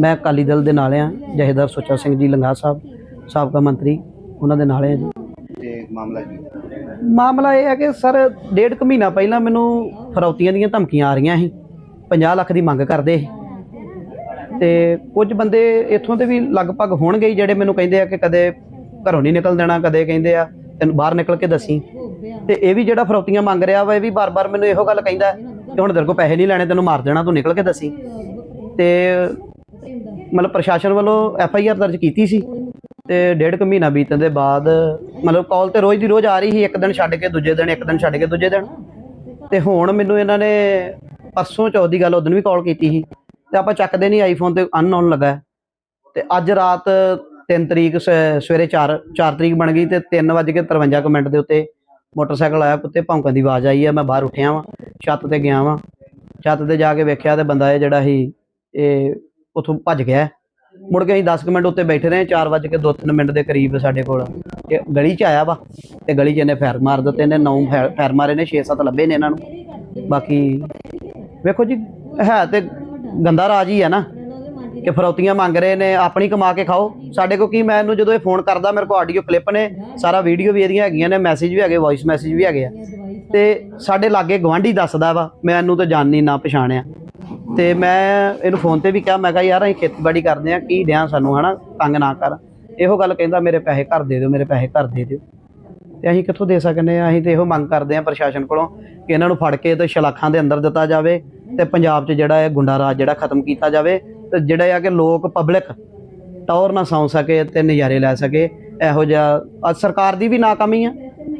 ਮੈਂ ਅਕਾਲੀ ਦਲ ਦੇ ਨਾਲ ਆ ਜਹੇਦਾਰ ਸੁੱਚਾ ਸਿੰਘ ਜੀ ਲੰਗਾ ਸਾਹਿਬ ਸਾਬਕਾ ਮੰਤਰੀ ਉਹਨਾਂ ਦੇ ਨਾਲ ਆ ਜੀ। ਤੇ ਮਾਮਲਾ ਕੀ ਮਾਮਲਾ ਇਹ ਹੈ ਕਿ ਸਰ ਡੇਢ ਕੁ ਮਹੀਨਾ ਪਹਿਲਾਂ ਮੈਨੂੰ ਫਰੌਤੀਆਂ ਦੀਆਂ ਧਮਕੀਆਂ ਆ ਰਹੀਆਂ ਸੀ 50 ਲੱਖ ਦੀ ਮੰਗ ਕਰਦੇ ਸੀ। ਤੇ ਕੁਝ ਬੰਦੇ ਇੱਥੋਂ ਦੇ ਵੀ ਲਗਭਗ ਹੋਣਗੇ ਹੀ ਜਿਹੜੇ ਮੈਨੂੰ ਕਹਿੰਦੇ ਆ ਕਿ ਕਦੇ ਘਰੋਂ ਨਹੀਂ ਨਿਕਲ ਦੇਣਾ ਕਦੇ ਕਹਿੰਦੇ ਆ ਤੈਨੂੰ ਬਾਹਰ ਨਿਕਲ ਕੇ ਦੱਸੀ। ਤੇ ਇਹ ਵੀ ਜਿਹੜਾ ਫਰੌਤੀਆਂ ਮੰਗ ਰਿਹਾ ਵਾ ਇਹ ਵੀ ਬਾਰ-ਬਾਰ ਮੈਨੂੰ ਇਹੋ ਗੱਲ ਕਹਿੰਦਾ ਕਿ ਹੁਣ ਤੇਰੇ ਕੋਲ ਪੈਸੇ ਨਹੀਂ ਲੈਣੇ ਤੈਨੂੰ ਮਾਰ ਦੇਣਾ ਤੂੰ ਨਿਕਲ ਕੇ ਦੱਸੀ। ਤੇ ਮਤਲਬ ਪ੍ਰਸ਼ਾਸਨ ਵੱਲੋਂ ਐਫ ਆਈ ਆਰ ਦਰਜ ਕੀਤੀ ਸੀ ਤੇ ਡੇਢ ਕੁ ਮਹੀਨਾ ਬੀਤਣ ਦੇ ਬਾਅਦ ਮਤਲਬ ਕਾਲ ਤੇ ਰੋਜ਼ ਦੀ ਰੋਜ਼ ਆ ਰਹੀ ਸੀ, ਇੱਕ ਦਿਨ ਛੱਡ ਕੇ ਦੂਜੇ ਦਿਨ, ਇੱਕ ਦਿਨ ਛੱਡ ਕੇ ਦੂਜੇ ਦਿਨ। ਤੇ ਹੁਣ ਮੈਨੂੰ ਇਹਨਾਂ ਨੇ ਪਰਸੋਂ ਚੌਥ ਦੀ ਗੱਲ, ਉਦੋਂ ਵੀ ਕਾਲ ਕੀਤੀ ਸੀ। ਤੇ ਆਪਾਂ ਚੱਕਦੇ ਨਹੀਂ, ਆਈਫੋਨ ਤੇ ਅਨਨੋਨ ਲੱਗਾ ਹੈ। ਤੇ ਅੱਜ ਰਾਤ 3 ਤਰੀਕ ਸ- ਸਵੇਰੇ 4 4 ਤਰੀਕ ਬਣ ਗਈ ਤੇ 3:53 ਕੁ ਮਿੰਟ ਦੇ ਉੱਤੇ ਮੋਟਰਸਾਈਕਲ ਆਇਆ, ਕੁੱਤੇ ਭੌਂਕਣ ਦੀ ਆਵਾਜ਼ ਆਈ ਆ ਮੈਂ ਬਾਹਰ ਉੱਠਿਆ ਵਾਂ, ਛੱਤ ਤੇ ਗਿਆ ਵਾਂ। ਛੱਤ ਤੇ ਜਾ ਕੇ ਵੇਖਿਆ ਤੇ ਬੰਦਾ ਇਹ ਜਿਹੜਾ ਸੀ, ਇਹ ਉੱਥੋਂ ਭੱਜ ਗਿਆ। ਮੁੜ ਕੇ ਅਸੀਂ 10 ਕੁ ਮਿੰਟ ਉੱਤੇ ਬੈਠੇ ਰਹੇ 4:02 ਮਿੰਟ ਦੇ ਕਰੀਬ ਸਾਡੇ ਕੋਲ। ਇਹ ਗਲੀ 'ਚ ਆਇਆ ਵਾ ਤੇ ਗਲੀ 'ਚ ਇਹਨੇ ਫੈਰ ਮਾਰ ਦਿੱਤੇ, ਇਹਨੇ 9 ਫੈਰ ਮਾਰੇ ਨੇ 6-7 ਲੱਭੇ ਨੇ ਇਹਨਾਂ ਨੂੰ। ਬਾਕੀ ਵੇਖੋ ਜੀ, ਹੈ ਤੇ ਗੰਦਾ ਰਾਜ ਹੀ ਹੈ ਨਾ। ਕਿ ਫਰੌਤੀਆਂ ਮੰਗ ਰਹੇ ਨੇ, ਆਪਣੀ ਕਮਾ ਕੇ ਖਾਓ। ਸਾਡੇ ਕੋ ਕੀ, ਮੈਂ ਇਹਨੂੰ ਜਦੋਂ ਇਹ ਫੋਨ ਕਰਦਾ, ਮੇਰੇ ਕੋ ਆਡੀਓ ਕਲਿੱਪ ਨੇ, ਸਾਰਾ ਵੀਡੀਓ ਵੀ ਇਹਦੀਆਂ ਹੈਗੀਆਂ ਨੇ, ਮੈਸੇਜ ਵੀ ਹੈਗੇ ਵੌਇਸ ਮੈਸੇਜ ਵੀ ਹੈਗੇ ਆ। ਤੇ ਸਾਡੇ ਲਾਗੇ ਗਵਾਂਢੀ ਦੱਸਦਾ ਵਾ, ਮੈਂ ਇਹਨੂੰ ਤਾਂ ਜਾਣਨੀ ਨਾ ਪਛਾਣਿਆ। ਤੇ ਮੈਂ ਇਹਨੂੰ ਫੋਨ ਤੇ ਵੀ ਕਿਹਾ, ਮੈਂ ਕਿਹਾ, ਯਾਰ, ਅਸੀਂ ਖੇਤੀਬਾੜੀ ਕਰਦੇ ਆ ਕੀ ਦਿਆਂ ਸਾਨੂੰ, ਹਨਾ? ਤੰਗ ਨਾ ਕਰ। ਇਹੋ ਗੱਲ ਕਹਿੰਦਾ, ਮੇਰੇ ਪੈਸੇ ਘਰ ਦੇ ਦਿਓ, ਮੇਰੇ ਪੈਸੇ ਘਰ ਦੇ ਦਿਓ। ਤੇ ਅਸੀਂ ਕਿੱਥੋਂ ਦੇ ਸਕਨੇ ਆ? ਅਸੀਂ ਤੇ ਇਹੋ ਮੰਗ ਕਰਦੇ ਆ ਪ੍ਰਸ਼ਾਸਨ ਕੋਲੋਂ ਕਿ ਇਹਨਾਂ ਨੂੰ ਫੜ ਕੇ ਤੇ ਸ਼ਲਾਖਾਂ ਦੇ ਅੰਦਰ ਦਿੱਤਾ ਜਾਵੇ ਤੇ ਪੰਜਾਬ 'ਚ ਜਿਹੜਾ ਇਹ ਗੁੰਡਾ ਰਾਜ ਜਿਹੜਾ ਖਤਮ ਕੀਤਾ ਜਾਵੇ ਤੇ ਜਿਹੜਾ ਆ ਕਿ ਲੋਕ ਪਬਲਿਕ ਟੌਰ ਨਾ ਸੌਂ ਸਕੇ ਤੇ ਨਜ਼ਾਰੇ ਲੈ ਸਕੇ, ਇਹੋ ਜਿਹਾ, ਅੱਜ ਸਰਕਾਰ ਦੀ ਵੀ ਨਾਕਾਮੀ ਆ।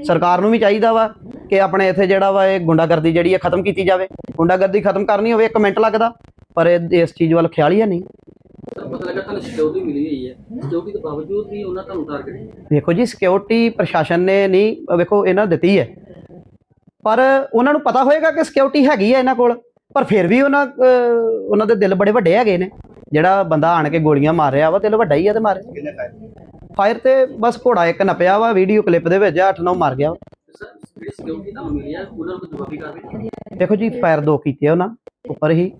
ਸਰਕਾਰ ਨੂੰ ਵੀ ਚਾਹੀਦਾ ਵਾ ਕਿ ਆਪਣੇ ਇੱਥੇ ਜਿਹੜਾ ਵਾ ਇਹ ਗੁੰਡਾਗਰਦੀ ਜਿਹੜੀ ਹੈ ਖਤਮ ਕੀਤੀ ਜਾਵੇ। ਗੁੰਡਾਗਰਦੀ ਖਤਮ ਕਰਨੀ ਹੋਵੇ ਇੱਕ ਮਿੰਟ ਲੱਗਦਾ ਪਰ ਇਹ ਇਸ ਚੀਜ਼ ਵੱਲ ਖਿਆਲ ਹੀ ਹੈ ਨਹੀਂ। ਪਤਾ ਲੱਗਾ ਤੁਹਾਨੂੰ ਸਿਕਿਉਰਿਟੀ ਮਿਲੀ ਹੋਈ ਹੈ। ਸਿਕਿਉਰਿਟੀ ਦੇ ਬਾਵਜੂਦ ਵੀ ਉਹਨਾਂ ਤੁਹਾਨੂੰ ਟਾਰਗੇਟ ਵੇਖੋ ਜੀ ਸਿਕਿਉਰਿਟੀ ਪ੍ਰਸ਼ਾਸਨ ਨੇ ਨਹੀਂ ਵੇਖੋ ਇਹਨਾਂ ਦਿੱਤੀ ਹੈ। ਪਰ ਉਹਨਾਂ ਨੂੰ ਪਤਾ ਹੋਏਗਾ ਕਿ ਸਿਕਿਉਰਿਟੀ ਹੈਗੀ ਹੈ ਇਹਨਾਂ ਕੋਲ ਪਰ ਫਿਰ ਵੀ ਉਹਨਾਂ ਉਹਨਾਂ ਦੇ ਦਿਲ ਬੜੇ ਵੱਡੇ ਹੈਗੇ ਨੇ। ਜਿਹੜਾ ਬੰਦਾ ਆਣ ਕੇ ਗੋਲੀਆਂ ਮਾਰ ਰਿਹਾ ਵਾ ਦਿਲ ਵੱਡਾ ਹੀ ਆ ਤੇ ਮਾਰੇ ਫਾਇਰ? ਤੇ ਬਸ ਘੋੜਾ ਇੱਕ ਨਪਿਆ ਵਾ ਵੀਡੀਓ ਕਲਿੱਪ ਦੇ ਵਿੱਚ 8-9 ਮਰ ਗਿਆ ਦੇਖੋ ਜੀ ਫਾਇਰ ਦੋ ਕੀਤੇ ਉਹਨਾਂ ਉੱਪਰ ਹੀ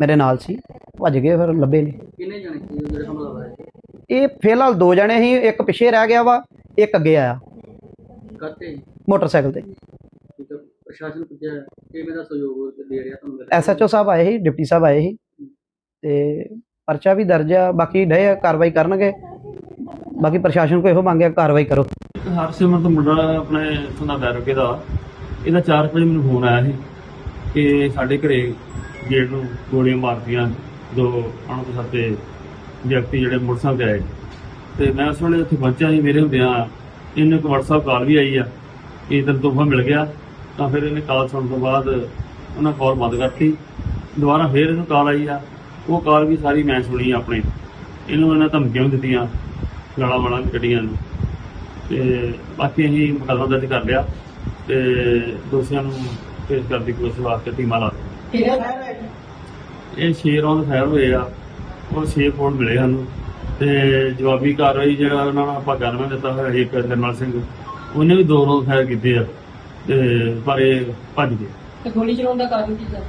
ਮੇਰੇ ਨਾਲ ਸੀ ਭੱਜ ਗਏ ਫਿਰ ਲੱਭੇ ਨੇ। ਕਿੰਨੇ ਜਾਣੇ ਸੀ ਜਿਹੜੇ ਹਮਲਾ ਹੋਇਆ ਇਹ ਫਿਲਹਾਲ ਦੋ ਜਣੇ ਸੀ ਇੱਕ ਪਿੱਛੇ ਰਹਿ ਗਿਆ ਵਾ ਇੱਕ ਅੱਗੇ ਆਇਆ। ਕਰਤੇ ਮੋਟਰਸਾਈਕਲ ਤੇ। ਪ੍ਰਸ਼ਾਸਨ ਕਿਵੇਂ ਦਾ ਸਹਿਯੋਗ ਦੇ ਰਿਹਾ ਤੁਹਾਨੂੰ ਐਸਐਚਓ ਸਾਹਿਬ ਆਏ ਸੀ ਡਿਪਟੀ ਸਾਹਿਬ ਆਏ ਸੀ। ਤੇ ਪਰਚਾ ਵੀ ਦਰਜ ਆ ਬਾਕੀ ਡੇ ਕਾਰਵਾਈ ਕਰਨਗੇ। ਬਾਕੀ ਪ੍ਰਸ਼ਾਸਨ ਕੋ ਇਹੋ ਮੰਗਿਆ ਕਾਰਵਾਈ ਕਰੋ। ਹਰਸਿਮਰਤ ਮੁੰਡਾ ਆਪਣੇ ਇੱਥੋਂ ਦਾ ਬੈਰੋਕੇ ਦਾ, ਇਹਦਾ 4 ਵਜੇ ਮੈਨੂੰ ਫੋਨ ਆਇਆ ਸੀ ਕਿ ਸਾਡੇ ਘਰੇ ਗੇਟ ਨੂੰ ਗੋਲੀਆਂ ਮਾਰਤੀਆਂ, ਦੋ ਅਣਪਛਾਤੇ ਵਿਅਕਤੀ ਜਿਹੜੇ ਮੋਟਰਸਾਈਕਲ ਤੇ ਆਏ। ਤੇ ਮੈਂ ਉਸ ਵੇਲੇ ਉੱਥੇ ਪਹੁੰਚਿਆ ਸੀ ਮੇਰੇ ਹੁੰਦਿਆਂ, ਇਹਨੂੰ ਇੱਕ WhatsApp ਕਾਲ ਵੀ ਆਈ ਆ ਕਿ ਇਧਰ ਤੋਹਫਾ ਮਿਲ ਗਿਆ, ਤਾਂ ਫਿਰ ਇਹਨੇ ਕਾਲ ਸੁਣਨ ਤੋਂ ਬਾਅਦ ਉਹਨਾਂ ਕਾਲ ਬੰਦ ਕਰਤੀ। ਦੁਬਾਰਾ ਫਿਰ ਇਹਨੂੰ ਕਾਲ ਆਈ ਆ, ਉਹ ਕਾਲ ਵੀ ਸਾਰੀ ਮੈਂ ਸੁਣੀ ਆਪਣੇ। ਇਹਨੂੰ ਇਹਨਾਂ ਧਮਕੀਆਂ ਵੀ ਦਿੱਤੀਆਂ, ਗਾਲਾਂ ਵਾਲਾਂ ਵੀ ਕੱਢੀਆਂ ਨੂੰ ਤੇ ਬਾਕੀ ਅਸੀਂ ਮੁਕੱਦਮਾ ਦਰਜ ਕਰ ਲਿਆ ਤੇ ਦੋਸ਼ੀਆਂ ਨੂੰ ਪੇਸ਼ ਕਰਨ ਦੀ ਕੋਸ਼ਿਸ਼ ਵਾਸਤੇ ਟੀਮਾਂ ਲਾ। ਇਹ ਛੇ ਰੌਂਦ ਫਾਇਰ ਹੋਏ ਆ। ਉਹ ਛੇ ਫੋਨ ਮਿਲੇ ਸਾਨੂੰ। ਤੇ ਜਵਾਬੀ ਕਾਰਵਾਈ ਜਿਹੜਾ ਉਹਨਾਂ ਨੂੰ ਆਪਾਂ ਗਨਮੈਨ ਦਿੱਤਾ ਹੋਇਆ ਇੱਕ ਜਰਨਲ ਸਿੰਘ ਉਹਨੇ ਵੀ ਦੋ ਰੌਂਦ ਫਾਇਰ ਕੀਤੇ ਆ। ਤੇ ਪਰ ਇਹ ਭੱਜ ਗਏ। ਤੇ ਗੋਲੀ ਚਲਾਉਣ ਦਾ ਕਾਰਨ ਕੀ ਸਰ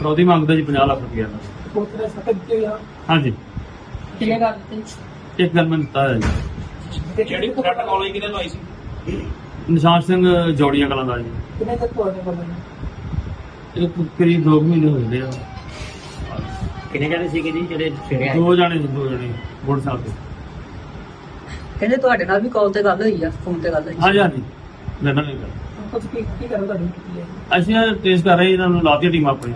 ਫਰੌਦੀ ਮੰਗਦਾ ਜੀ 50 ਲੱਖ ਰੁਪਇਆ। ਦਾ ਕੋਤਰੇ ਸਖਤ ਦਿੱਤੇ ਹੋਇਆ ਹਾਂਜੀ। ਕਿੰਨੇ ਕਰ ਦਿੱਤੇ? ਇੱਕ ਗਨਮੈਨ ਦਿੱਤਾ ਹੈ ਜੀ। ਜਿਹੜੀ ਥ੍ਰੈਟ ਕਾਲ ਸੀ? ਨਿਸ਼ਾਨ ਸਿੰਘ ਜੋੜੀਆਂ ਕਲਾਂ ਦਾ ਜੀ। ਕਿੰਨੇ ਤੱਕ ਤੁਹਾਡੇ? ਨੇ ਇਹ ਕਰੀਬ 2 ਮਹੀਨੇ ਹੋਏ ਨੇ ਆ। ਕਿੰਨੇ ਜਾਣੇ ਸੀਗੇ ਜੀ ਜਿਹੜੇ ਸਵੇਰੇ ਆਏ ਦੋ ਜਾਣੇ ਸੀ, ਦੋ ਜਾਣੇ ਮੋਟਰਸਾਈਕਲ ਤੇ ਕਹਿੰਦੇ ਤੁਹਾਡੇ ਨਾਲ ਵੀ ਕਾਲ ਤੇ ਗੱਲ ਹੋਈ ਆ ਫੋਨ ਤੇ ਗੱਲ ਹੋਈ ਹਾਂਜੀ ਹਾਂਜੀ। ਮੇਰੇ ਨਾਲ ਨਹੀਂ ਗੱਲ। ਕੁਝ ਕੀ ਕੀ ਕਰੋ ਤੁਹਾਡੀ ਕੀਤੀ ਹੈ ਅਸੀਂ ਟੈਸਟ ਕਰ ਰਹੇ ਇਹਨਾਂ ਨੂੰ ਲਾਤੀ ਟੀਮ ਆਪਣੀ।